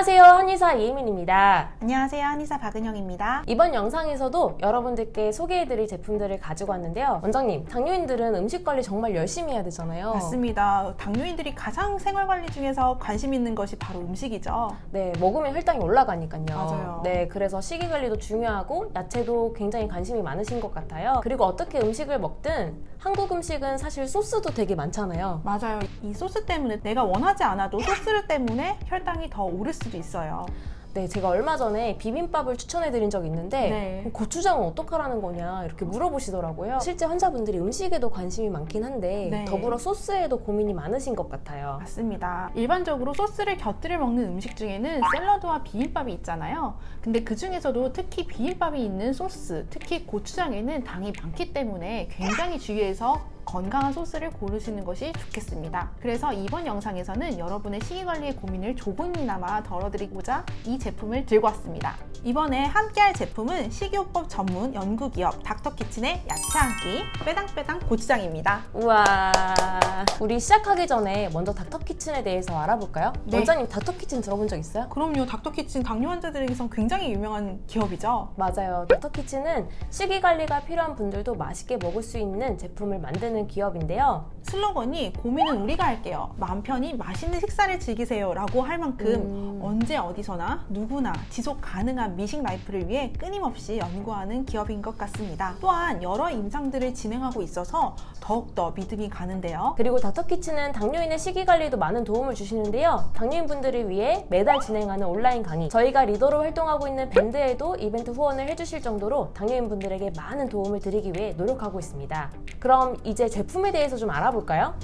안녕하세요. 한의사 이혜민입니다. 안녕하세요. 한의사 박은영입니다. 이번 영상에서도 여러분들께 소개해드릴 제품들을 가지고 왔는데요. 원장님, 당뇨인들은 음식 관리 정말 열심히 해야 되잖아요. 맞습니다. 당뇨인들이 가장 생활 관리 중에서 관심 있는 것이 바로 음식이죠. 네, 먹으면 혈당이 올라가니까요. 맞아요. 네, 그래서 식이 관리도 중요하고 야채도 굉장히 관심이 많으신 것 같아요. 그리고 어떻게 음식을 먹든 한국 음식은 사실 소스도 되게 많잖아요. 맞아요. 이 소스 때문에 내가 원하지 않아도 소스 때문에 혈당이 더 오를 수도 있어요. 네, 제가 얼마 전에 비빔밥을 추천해드린 적이 있는데 네. 그 고추장은 어떡하라는 거냐 이렇게 물어보시더라고요. 실제 환자분들이 음식에도 관심이 많긴 한데 네. 더불어 소스에도 고민이 많으신 것 같아요. 맞습니다. 일반적으로 소스를 곁들여 먹는 음식 중에는 샐러드와 비빔밥이 있잖아요. 근데 그 중에서도 특히 비빔밥이 있는 소스, 특히 고추장에는 당이 많기 때문에 굉장히 주의해서 건강한 소스를 고르시는 것이 좋겠습니다. 그래서 이번 영상에서는 여러분의 식이관리의 고민을 조금이나마 덜어드리고자 이 제품을 들고 왔습니다. 이번에 함께할 제품은 식이요법 전문 연구기업 닥터키친의 야채 한끼 빼당빼당 고추장입니다. 우와. 우리 시작하기 전에 먼저 닥터키친에 대해서 알아볼까요? 네. 원장님 닥터키친 들어본 적 있어요? 그럼요. 닥터키친 당뇨 환자들에게선 굉장히 유명한 기업이죠. 맞아요. 닥터키친은 식이 관리가 필요한 분들도 맛있게 먹을 수 있는 제품을 만드는 기업인데요. 슬로건이 고민은 우리가 할게요. 마음 편히 맛있는 식사를 즐기세요. 라고 할 만큼 음. 언제 어디서나 누구나 지속 가능한 미식 라이프를 위해 끊임없이 연구하는 기업인 것 같습니다. 또한 여러 임상들을 진행하고 있어서 더욱더 믿음이 가는데요. 그리고 닥터키친은 당뇨인의 식이 관리에도 많은 도움을 주시는데요. 당뇨인 분들을 위해 매달 진행하는 온라인 강의, 저희가 리더로 활동하고 있는 밴드에도 이벤트 후원을 해주실 정도로 당뇨인 분들에게 많은 도움을 드리기 위해 노력하고 있습니다. 그럼 이제 제품에 대해서 좀 알아볼까요?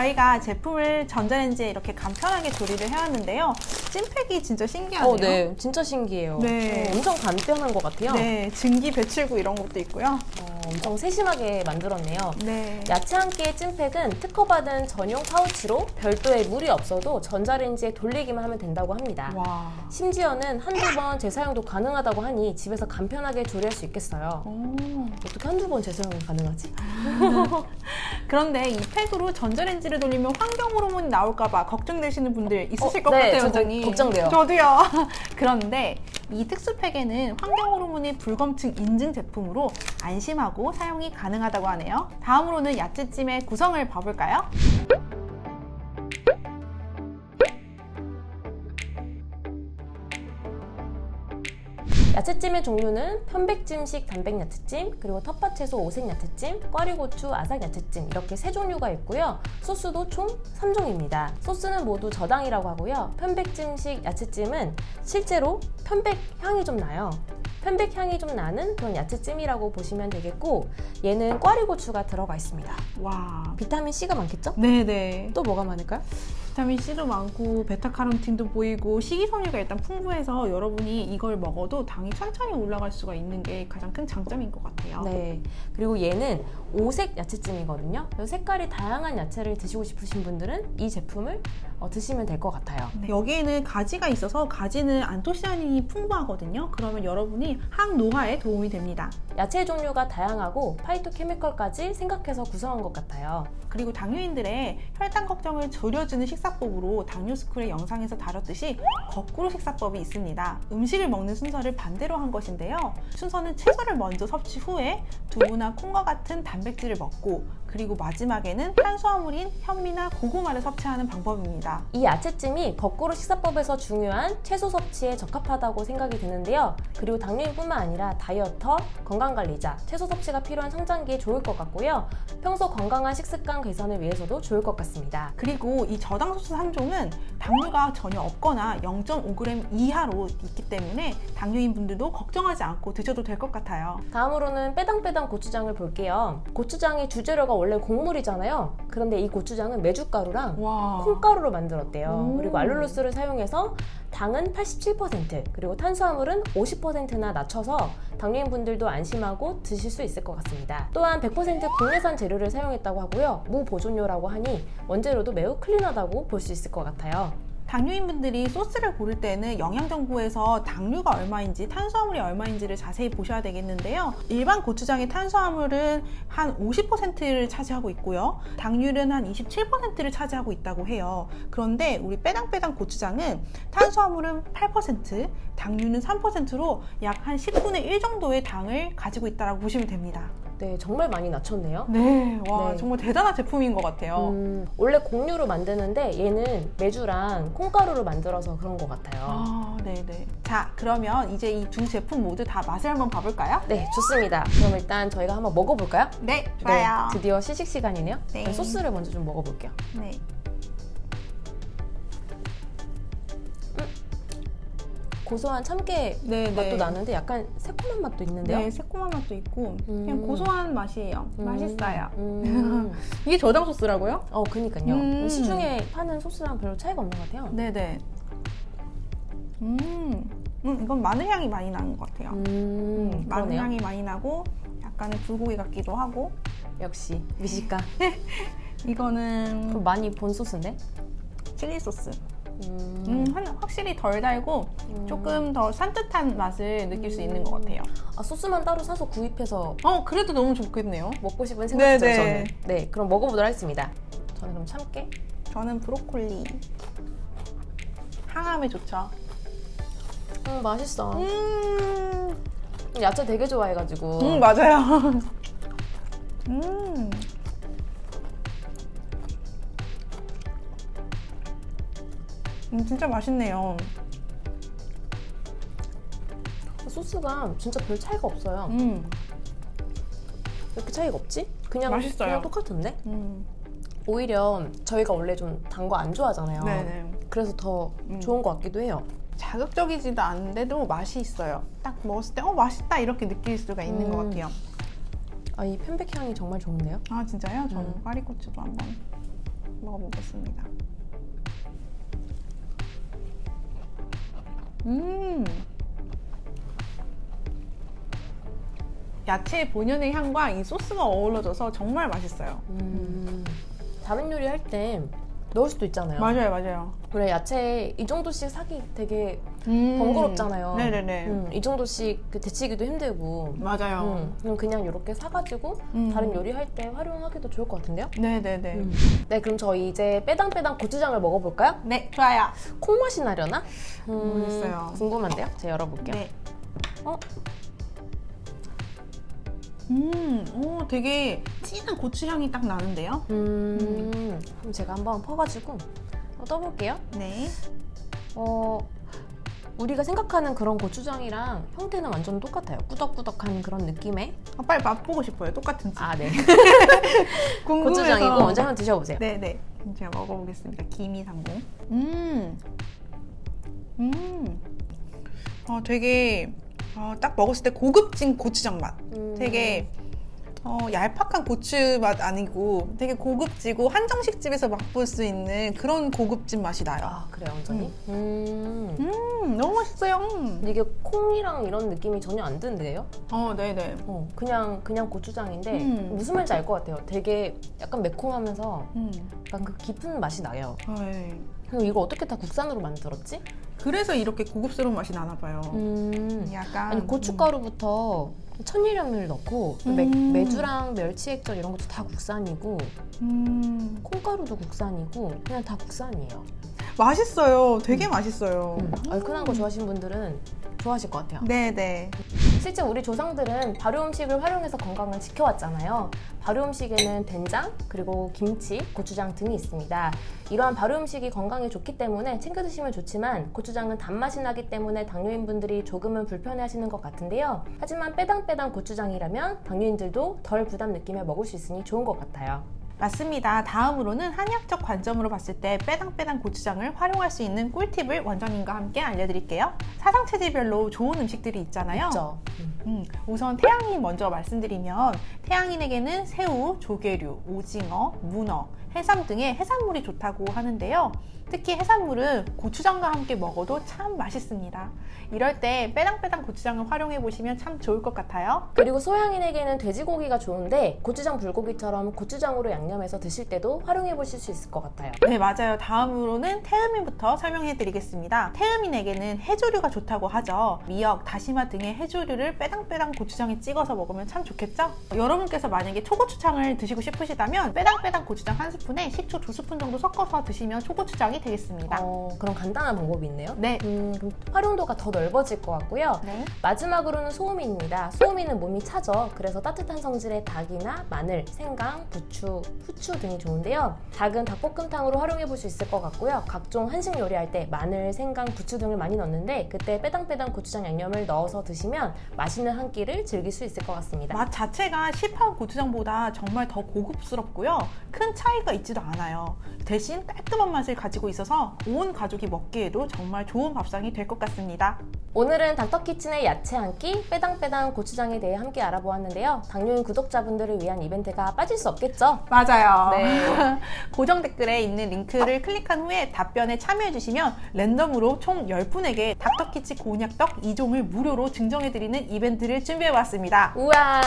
저희가 제품을 전자레인지에 이렇게 간편하게 조리를 해왔는데요. 찜팩이 진짜 신기하네요. 어, 네. 진짜 신기해요. 네. 어, 엄청 간편한 것 같아요. 네, 증기 배출구 이런 것도 있고요. 어, 엄청 세심하게 만들었네요. 네. 야채 한 끼의 찜팩은 특허받은 전용 파우치로 별도의 물이 없어도 전자레인지에 돌리기만 하면 된다고 합니다. 와. 심지어는 한두 번 재사용도 가능하다고 하니 집에서 간편하게 조리할 수 있겠어요. 오. 어떻게 한두 번 재사용이 가능하지? 그런데 이 팩으로 전자레인지를 돌리면 환경 호르몬이 나올까봐 걱정되시는 분들 있으실 어, 것 네, 같아요, 저도 원장님. 걱정돼요. 저도요. 그런데 이 특수 팩에는 환경 호르몬의 불검증 인증 제품으로 안심하고 사용이 가능하다고 하네요. 다음으로는 야채찜의 구성을 봐볼까요? 야채찜의 종류는 편백찜식 단백야채찜, 그리고 텃밭채소 오색야채찜, 꽈리고추 아삭야채찜 이렇게 세 종류가 있고요. 소스도 총 3종입니다. 소스는 모두 저당이라고 하고요. 편백찜식 야채찜은 실제로 편백 향이 좀 나요. 편백 향이 좀 나는 그런 야채찜이라고 보시면 되겠고 얘는 꽈리고추가 들어가 있습니다. 와. 비타민 C가 많겠죠? 네네. 또 뭐가 많을까요? 비타민 C도 많고 베타카로틴도 보이고 식이섬유가 일단 풍부해서 여러분이 이걸 먹어도 당이 천천히 올라갈 수가 있는 게 가장 큰 장점인 것 같아요. 네. 그리고 얘는 오색 야채찜이거든요. 색깔이 다양한 야채를 드시고 싶으신 분들은 이 제품을 어, 드시면 될 것 같아요. 네, 여기에는 가지가 있어서 가지는 안토시아닌이 풍부하거든요. 그러면 여러분이 항노화에 도움이 됩니다. 야채 종류가 다양하고 파이토케미컬까지 생각해서 구성한 것 같아요. 그리고 당뇨인들의 혈당 걱정을 줄여주는 식사법으로 당뇨스쿨의 영상에서 다뤘듯이 거꾸로 식사법이 있습니다. 음식을 먹는 순서를 반대로 한 것인데요. 순서는 채소를 먼저 섭취 후에 두부나 콩과 같은 단백질을 먹고 그리고 마지막에는 탄수화물인 현미나 고구마를 섭취하는 방법입니다. 이 야채찜이 거꾸로 식사법에서 중요한 채소 섭취에 적합하다고 생각이 드는데요. 그리고 당뇨인뿐만 아니라 다이어터, 건강관리자, 채소 섭취가 필요한 성장기에 좋을 것 같고요. 평소 건강한 식습관 개선을 위해서도 좋을 것 같습니다. 그리고 이 저당 소스 3종은 당류가 전혀 없거나 0.5g 이하로 있기 때문에 당뇨인 분들도 걱정하지 않고 드셔도 될 것 같아요. 다음으로는 빼당빼당 고추장을 볼게요. 고추장이 주재료가 원래 곡물이잖아요. 그런데 이 고추장은 메주가루랑 와. 콩가루로 만들었대요. 오. 그리고 알룰로스를 사용해서 당은 87% 그리고 탄수화물은 50%나 낮춰서 당뇨인 분들도 안심하고 드실 수 있을 것 같습니다. 또한 100% 국내산 재료를 사용했다고 하고요. 무보존료라고 하니 원재료도 매우 클린하다고 볼 수 있을 것 같아요. 당뇨인분들이 소스를 고를 때는 영양 정보에서 당류가 얼마인지 탄수화물이 얼마인지를 자세히 보셔야 되겠는데요. 일반 고추장의 탄수화물은 한 50%를 차지하고 있고요. 당류는 한 27%를 차지하고 있다고 해요. 그런데 우리 빼당빼당 고추장은 탄수화물은 8%, 당류는 3%로 약 한 10분의 1 정도의 당을 가지고 있다고 보시면 됩니다. 네, 정말 많이 낮췄네요. 네, 와 네. 정말 대단한 제품인 것 같아요. 음, 원래 곡류로 만드는데 얘는 메주랑 콩가루로 만들어서 그런 것 같아요. 아, 네네. 자, 그러면 이제 이 두 제품 모두 다 맛을 한번 봐볼까요? 네, 좋습니다. 그럼 일단 저희가 한번 먹어볼까요? 네, 네, 드디어 시식 시간이네요. 네. 소스를 먼저 좀 먹어볼게요. 네. 고소한 참깨 네, 맛도 나는데 약간 새콤한 맛도 있는데요. 네, 새콤한 맛도 있고 음. 그냥 고소한 맛이에요. 음, 맛있어요. 음. 이게 저장 소스라고요? 어, 그니까요. 음. 시중에 파는 소스랑 별로 차이가 없는 것 같아요. 네네. 음, 음, 이건 마늘 향이 많이 나는 것 같아요. 음, 음, 마늘 그러네요. 향이 많이 나고 약간의 불고기 같기도 하고 역시 미식가. 이거는 많이 본 소스인데? 칠리 소스. 음, 음, 한- 확실히 덜 달고 음. 조금 더 산뜻한 맛을 느낄 수 있는 것 같아요. 아, 소스만 따로 사서 구입해서 어, 그래도 너무 좋겠네요. 먹고 싶은 생각이죠, 네, 네. 저는. 네, 그럼 먹어보도록 하겠습니다. 저는 그럼 참깨. 저는 브로콜리. 항암에 좋죠. 음, 맛있어. 음, 야채 되게 좋아해가지고. 음 맞아요. 음. 진짜 맛있네요. 소스가 진짜 별 차이가 없어요. 음, 왜 이렇게 차이가 없지? 그냥, 맛있어요. 그냥 똑같은데? 음. 오히려 저희가 원래 좀 단 거 안 좋아하잖아요. 네네. 그래서 더 음. 좋은 것 같기도 해요. 자극적이지도 않은데도 맛이 있어요. 딱 먹었을 때, 어, 맛있다. 이렇게 느낄 수가 있는 음. 것 같아요. 아, 이 편백 향이 정말 좋은데요? 아, 진짜요? 저는 음. 파리고추도 한번 먹어보겠습니다. 음. 야채 본연의 향과 이 소스가 어우러져서 정말 맛있어요. 음. 다른 요리 할 때 넣을 수도 있잖아요. 맞아요, 맞아요. 그래, 야채 이 정도씩 사기 되게 음. 번거롭잖아요. 네네네. 음, 이 정도씩 그 데치기도 힘들고. 맞아요. 음, 그럼 그냥 이렇게 사가지고 음. 다른 요리할 때 활용하기도 좋을 것 같은데요? 네네네. 음. 네, 그럼 저희 이제 빼당빼당 고추장을 먹어볼까요? 네, 좋아요. 콩 맛이 나려나? 음, 모르겠어요. 궁금한데요? 제가 열어볼게요. 네. 어? 음, 오, 되게 진한 고추 향이 딱 나는데요? 음, 그럼 제가 한번 퍼가지고 떠볼게요. 네. 어, 우리가 생각하는 그런 고추장이랑 형태는 완전 똑같아요. 꾸덕꾸덕한 그런 느낌의. 아, 빨리 맛보고 싶어요. 똑같은지. 아, 네. 궁금해서. 고추장이고 먼저 한번 드셔보세요. 네네. 제가 먹어보겠습니다. 기미상공. 음. 음. 어, 되게 어, 딱 먹었을 때 고급진 고추장 맛. 음. 되게 어, 얄팍한 고추 맛 아니고 되게 고급지고 한정식 집에서 맛볼 수 있는 그런 고급진 맛이 나요. 아, 그래요, 완전히? 음. 음, 너무 맛있어요. 근데 이게 콩이랑 이런 느낌이 전혀 안 드는데요? 어, 네네. 어, 그냥 그냥 고추장인데 음. 무슨 말인지 알 것 같아요. 되게 약간 매콤하면서 음. 약간 그 깊은 맛이 나요. 어이. 그럼 이거 어떻게 다 국산으로 만들었지? 그래서 이렇게 고급스러운 맛이 나나 봐요. 음. 약간 아니 고춧가루부터 천일염을 넣고 매, 음. 메주랑 멸치액젓 이런 것도 다 국산이고 음, 콩가루도 국산이고 그냥 다 국산이에요. 맛있어요. 되게 맛있어요. 음. 얼큰한 거 좋아하시는 분들은 좋아하실 것 같아요. 네네. 실제 우리 조상들은 발효 음식을 활용해서 건강을 지켜왔잖아요. 발효 음식에는 된장, 그리고 김치, 고추장 등이 있습니다. 이러한 발효 음식이 건강에 좋기 때문에 챙겨 드시면 좋지만 고추장은 단맛이 나기 때문에 당뇨인 분들이 조금은 불편해 하시는 것 같은데요. 하지만 빼당빼당 고추장이라면 당뇨인들도 덜 부담 느끼며 먹을 수 있으니 좋은 것 같아요. 맞습니다. 다음으로는 한의학적 관점으로 봤을 때 빼당빼당 고추장을 활용할 수 있는 꿀팁을 원장님과 함께 알려드릴게요. 사상체질별로 좋은 음식들이 있잖아요. 있죠? 음, 우선 태양인 먼저 말씀드리면 태양인에게는 새우, 조개류, 오징어, 문어, 해삼 등의 해산물이 좋다고 하는데요. 특히 해산물은 고추장과 함께 먹어도 참 맛있습니다. 이럴 때 빼당빼당 고추장을 활용해 보시면 참 좋을 것 같아요. 그리고 소양인에게는 돼지고기가 좋은데 고추장 불고기처럼 고추장으로 양념해서 드실 때도 활용해 보실 수 있을 것 같아요. 네, 맞아요. 다음으로는 태음인부터 설명해 드리겠습니다. 태음인에게는 해조류가 좋다고 하죠. 미역, 다시마 등의 해조류를 빼당빼당 고추장에 찍어서 먹으면 참 좋겠죠? 여러분께서 만약에 초고추장을 드시고 싶으시다면 빼당빼당 고추장 한 스푼 에 식초 두 스푼 정도 섞어서 드시면 초고추장이 되겠습니다. 어, 그런 간단한 방법이 있네요. 네. 음, 그럼 활용도가 더 넓어질 것 같고요. 네. 마지막으로는 소음인입니다. 소음인은 몸이 차죠. 그래서 따뜻한 성질의 닭이나 마늘, 생강, 부추, 후추 등이 좋은데요. 닭은 닭볶음탕으로 활용해 볼 수 있을 것 같고요. 각종 한식 요리할 때 마늘, 생강, 부추 등을 많이 넣는데 그때 빼당빼당 고추장 양념을 넣어서 드시면 맛있는 한 끼를 즐길 수 있을 것 같습니다. 맛 자체가 시판 고추장보다 정말 더 고급스럽고요. 큰 차이가 있지도 않아요. 대신 깔끔한 맛을 가지고 있어서 온 가족이 먹기에도 정말 좋은 밥상이 될 것 같습니다. 오늘은 닥터키친의 야채 한 끼, 빼당빼당 고추장에 대해 함께 알아보았는데요. 당뇨인 구독자분들을 위한 이벤트가 빠질 수 없겠죠? 맞아요. 네. 고정 댓글에 있는 링크를 클릭한 후에 답변에 참여해주시면 랜덤으로 총 10분에게 닥터키치 곤약떡 2종을 무료로 증정해드리는 이벤트를 준비해왔습니다. 우와!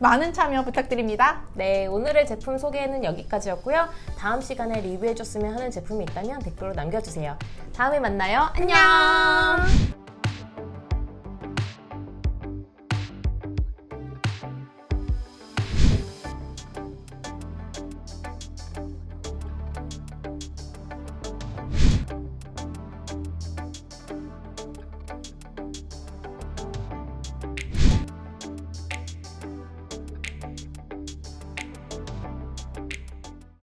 많은 참여 부탁드립니다. 네, 오늘의 제품 소개는 여기까지였 고요. 다음 시간에 리뷰해줬으면 하는 제품이 있다면 댓글로 남겨주세요. 다음에 만나요. 안녕!